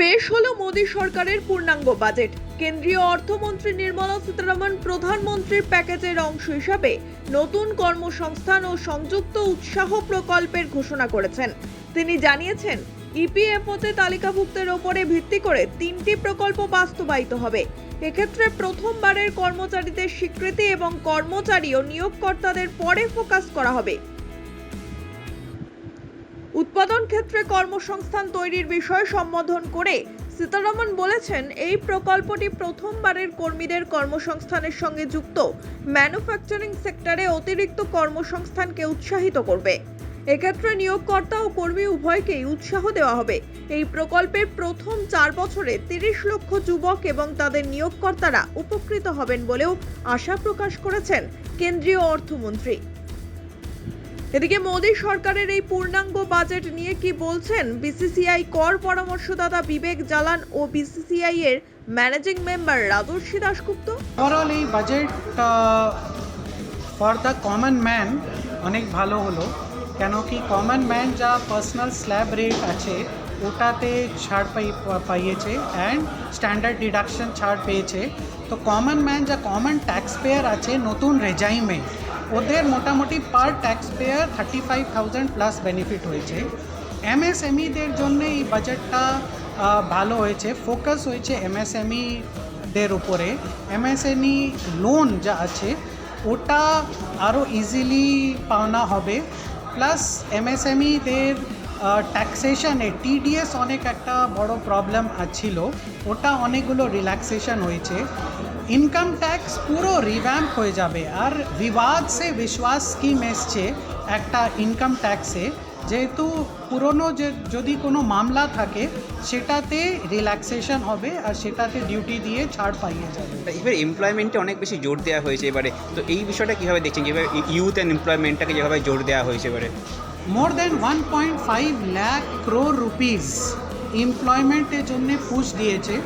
পেশ হলো মোদী সরকারের পূর্ণাঙ্গ বাজেট। কেন্দ্রীয় অর্থমন্ত্রী নির্মলা সীতারামন প্রধানমন্ত্রীর প্যাকেজের অংশ হিসাবে নতুন কর্মসংস্থান ও সংযুক্ত উৎসাহ প্রকল্পের ঘোষণা করেছেন। তিনি জানিয়েছেন, ইপিএফওতে তালিকাভুক্তের ওপরে ভিত্তি করে তিনটি প্রকল্প বাস্তবায়িত হবে। এক্ষেত্রে প্রথমবারের কর্মচারীদের স্বীকৃতি এবং কর্মচারী ও নিয়োগকর্তাদের পরে ফোকাস করা হবে। উৎপাদন ক্ষেত্রে কর্মসংস্থান তৈরির বিষয় সম্বোধন করে সীতারামন বলেছেন, এই প্রকল্পটি প্রথমবারের কর্মীদের কর্মসংস্থানের সঙ্গে যুক্ত। ম্যানুফ্যাকচারিং সেক্টরে অতিরিক্ত কর্মসংস্থানকে উৎসাহিত করবে। এক্ষেত্রে নিয়োগকর্তা ও কর্মী উভয়কেই উৎসাহ দেওয়া হবে। এই প্রকল্পের প্রথম চার বছরে তিরিশ লক্ষ যুবক এবং তাদের নিয়োগকর্তারা উপকৃত হবেন বলেও আশা প্রকাশ করেছেন কেন্দ্রীয় অর্থমন্ত্রী। এদিকে মোদী সরকারের এই পূর্ণাঙ্গ বাজেট নিয়ে কি বলছেন বিসিসিআই কর পরামর্শদাতা বিবেক জালান ও বিসিসিআই এর managing member Rajarshi Dasgupta? Overall এই budget for the common man অনেক ভালো হলো। কেন কি কমন ম্যান যা পার্সোনাল স্ল্যাব রেট আছে, ওটাতে ছাড় পাই, পাইয়েছে অ্যান্ড স্ট্যান্ডার্ড ডিডাকশন ছাড় পেয়েছে। তো কমন ম্যান যা কমন ট্যাক্স পেয়ার আছে, নতুন রেজাইমে ওদের মোটামুটি per tax payer thirty five thousand plus benefit হয়েছে এমএসএমইদের জন্য এই বাজেটটা ভালো হয়েছে। ফোকাস হয়েছে এমএসএমইদের উপরে। এমএসএমই লোন যা আছে, ওটা আরও ইজিলি পাওনা হবে। প্লাস এমএসএমইদের ট্যাক্সেশনে টিডিএস অনেক একটা বড় প্রবলেম ছিল। ওটা অনেকগুলো রিল্যাক্সেশন হয়েছে। ইনকাম ট্যাক্স পুরো রিভ্যাম্প হয়ে যাবে। আর বিবাদ সে বিশ্বাস স্কিম এসছে একটা ইনকাম ট্যাক্সে যেহেতু পুরনো যে যদি কোনো মামলা থাকে সেটাতে রিল্যাক্সেশন হবে আর সেটাতে ডিউটি দিয়ে ছাড় পাইয়ে যাবে। এবার এমপ্লয়মেন্টে অনেক বেশি জোর দেওয়া হয়েছে এবারে। তো এই বিষয়টা কীভাবে দেখছেন? যেভাবে ইউথ অ্যান্ড এমপ্লয়মেন্টটাকে যেভাবে জোর দেওয়া হয়েছে এবারে। More than one point five lakh crore rupees এমপ্লয়মেন্টের জন্য পুশ দিয়েছে।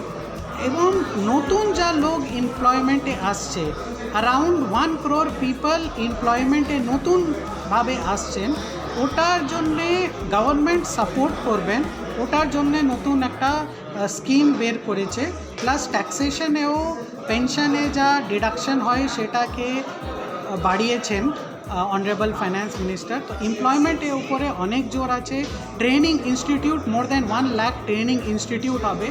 এবং নতুন যা লোক এমপ্লয়মেন্টে আসছে অ্যারাউন্ড ওয়ান ক্রোর পিপল এমপ্লয়মেন্টে নতুনভাবে আসছেন ওটার জন্যে গভর্নমেন্ট সাপোর্ট করবেন ওটার জন্যে নতুন একটা স্কিম বের করেছে প্লাস ট্যাক্সেশনেও পেনশনে যা ডিডাকশন হয় সেটাকে আহ, অনারেবল ফাইন্যান্স মিনিস্টার তো এমপ্লয়মেন্টের উপরে অনেক জোর আছে। Training institute more than one lakh training institute হবে।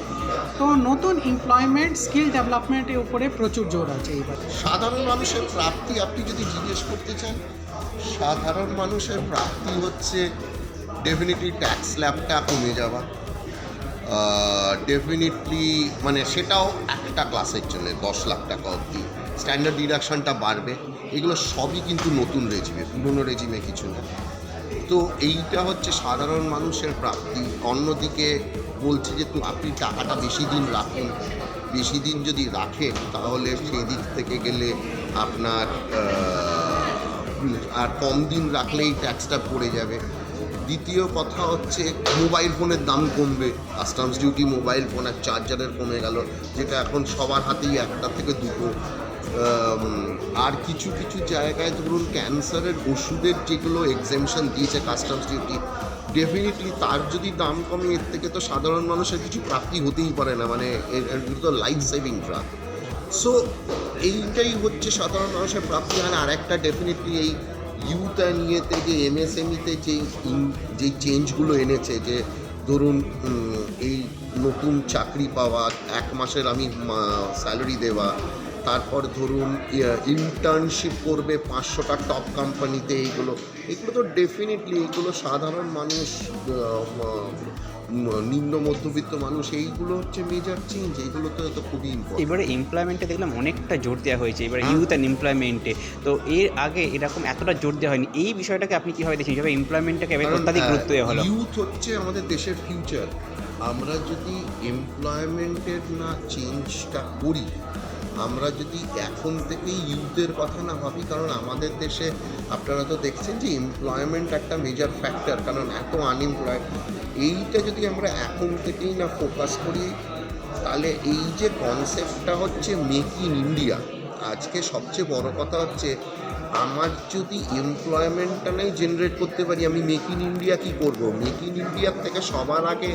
তো নতুন এমপ্লয়মেন্ট স্কিল ডেভেলপমেন্টের উপরে প্রচুর জোর আছে এইবার। সাধারণ মানুষের প্রাপ্তি, আপনি যদি জিজ্ঞেস করতে চান, সাধারণ মানুষের প্রাপ্তি হচ্ছে ডেফিনেটলি ট্যাক্স স্ল্যাবটা কমে যাওয়া। ডেফিনেটলি মানে সেটাও একটা ক্লাসের জন্য, দশ লাখ টাকা অবধি। স্ট্যান্ডার্ড ডিডাকশনটা বাড়বে। এগুলো সবই কিন্তু নতুন রেজিমে পুরনো রেজিমে কিছু না। তো এইটা হচ্ছে সাধারণ মানুষের প্রাপ্তি। অন্যদিকে বলছে যে আপনি টাকাটা বেশি দিন রাখুন। বেশি দিন যদি রাখেন, তাহলে সেই দিক থেকে গেলে আপনার আর কম দিন রাখলেই ট্যাক্সটা পড়ে যাবে। দ্বিতীয় কথা হচ্ছে মোবাইল ফোনের দাম কমবে। কাস্টমস ডিউটি মোবাইল ফোন আর চার্জারের কমে গেল, যেটা এখন সবার হাতেই একটা থেকে দুটো। আর কিছু কিছু জায়গায় ধরুন ক্যান্সারের ওষুধের যেগুলো এক্সেমশন দিয়েছে কাস্টমস ডিউটি ডেফিনেটলি তার যদি দাম কমে, এর থেকে তো সাধারণ মানুষের কিছু প্রাপ্তি হতেই পারে না মানে তো লাইফ সেভিং ড্রাগ সো এইটাই হচ্ছে সাধারণ মানুষের প্রাপ্তি হয় আর আরেকটা ডেফিনেটলি এই ইউথ অ্যান্ড ইয়েতে, যে এমএসএমইতে যেই ইন- যেই চেঞ্জগুলো এনেছে, যে ধরুন এই নতুন চাকরি পাওয়া, এক মাসের আমি স্যালারি দেওয়া তারপর ধরুন ইন্টার্নশিপ করবে পাঁচশোটা টপ কোম্পানিতে এইগুলো। এগুলো তো ডেফিনেটলি এগুলো সাধারণ মানুষ নিম্ন মধ্যবিত্ত মানুষ এইগুলো হচ্ছে মেজার চেঞ্জ এইগুলো তো তো খুবই ইম্পর্টেন্ট এবারে এমপ্লয়মেন্টে দেখলাম অনেকটা জোর দেওয়া হয়েছে এবারে হ্যাঁ। ইউথ অ্যান্ড এমপ্লয়মেন্টে তো এর আগে এরকম এতটা জোর দেওয়া হয়নি। এই বিষয়টাকে আপনি কীভাবে দেখছেন? যেভাবে এমপ্লয়মেন্টটাকে অত্যাধিক গুরুত্ব দেওয়া হলো? ইউথ হচ্ছে আমাদের দেশের ফিউচার আমরা যদি এমপ্লয়মেন্টের না চেঞ্জটা করি আমরা যদি এখন থেকেই ইউথের কথা না ভাবি, কারণ আমাদের দেশে আপনারা তো দেখছেন যে এমপ্লয়মেন্ট একটা মেজর ফ্যাক্টর কারণ এত আনএমপ্লয়েড এইটা যদি আমরা এখন থেকেই না ফোকাস করি, তাহলে এই যে কনসেপ্টটা হচ্ছে মেক ইন ইন্ডিয়া আজকে সবচেয়ে বড় কথা হচ্ছে আমার যদি এমপ্লয়মেন্টটা নাই জেনারেট করতে পারি, আমি মেক ইন ইন্ডিয়া কী করব? মেক ইন ইন্ডিয়ার থেকে সবার আগে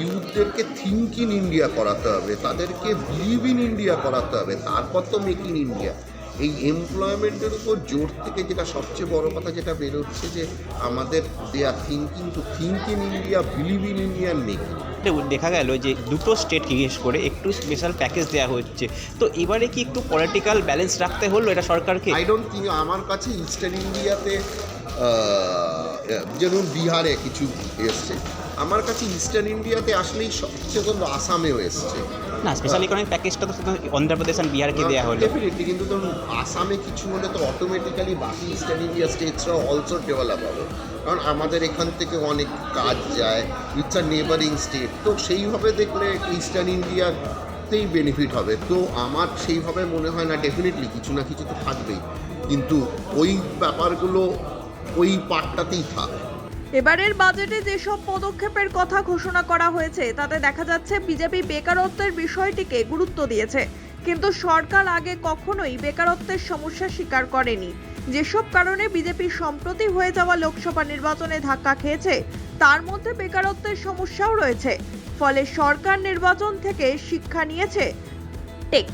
ইউথদেরকে থিঙ্ক ইন ইন্ডিয়া করাতে হবে, তাদেরকে বিলিভ ইন ইন্ডিয়া করাতে হবে, তারপর তো মেক ইন ইন্ডিয়া এই এমপ্লয়মেন্টের উপর জোর থেকে যেটা সবচেয়ে বড় কথা যেটা বেরোচ্ছে যে আমাদের they are thinking to think in India believe in India make দেখা গেল যে দুটো স্টেট জিজ্ঞেস করে একটু স্পেশাল প্যাকেজ দেওয়া হচ্ছে। তো এবারে কি একটু পলিটিক্যাল ব্যালেন্স রাখতে হলো এটা সরকারকে? আই ডোন্ট থিঙ্ক আমার কাছে ইস্টার্ন ইন্ডিয়াতে যেমন বিহারে কিছু এসছে। আমার কাছে ইস্টার্ন ইন্ডিয়াতে আসলেই সবচেয়ে বড় আসামেও এসছে। না স্পেশাল ইকোনমিক প্যাকেজটা তো শুধু অন্ধ্রপ্রদেশ আর বিহারকে দেওয়া হলো। ডেফিনেটলি কিন্তু ধরুন আসামে কিছু হলে তো অটোমেটিক্যালি বাকি ইস্টার্ন ইন্ডিয়া স্টেটসরাও অলসো ডেভেলপ হবে। কারণ আমাদের এখান থেকে অনেক কাজ যায় ইটস আ নেবারিং স্টেট তো সেইভাবে দেখলে ইস্টার্ন ইন্ডিয়াতেই বেনিফিট হবে। তো আমার সেইভাবে মনে হয় না ডেফিনেটলি কিছু না কিছু তো থাকবেই। কিন্তু ওই ব্যাপারগুলো ওই পার্টটাতেই থাক। এবারের বাজেটে যেসব পদক্ষেপের কথা ঘোষণা করা হয়েছে, তাতে দেখা যাচ্ছে বিজেপি বেকারত্বের বিষয়টিকে গুরুত্ব দিয়েছে। কিন্তু সরকার আগে কখনোই বেকারত্বের সমস্যা স্বীকার করেনি। যেসব কারণে বিজেপি সম্প্রতি হয়ে যাওয়া লোকসভা নির্বাচনে ধাক্কা খেয়েছে, তার মধ্যে বেকারত্বের সমস্যাও রয়েছে। ফলে সরকার নির্বাচন থেকে শিক্ষা নিয়েছে। টেক।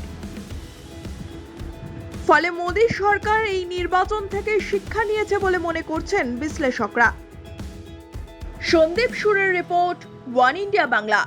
ফলে মোদী সরকার এই নির্বাচন থেকে শিক্ষা নিয়েছে বলে মনে করছেন বিশ্লেষকরা। সন্দীপ সুরের রিপোর্ট ওয়ান ইন্ডিয়া বাংলা।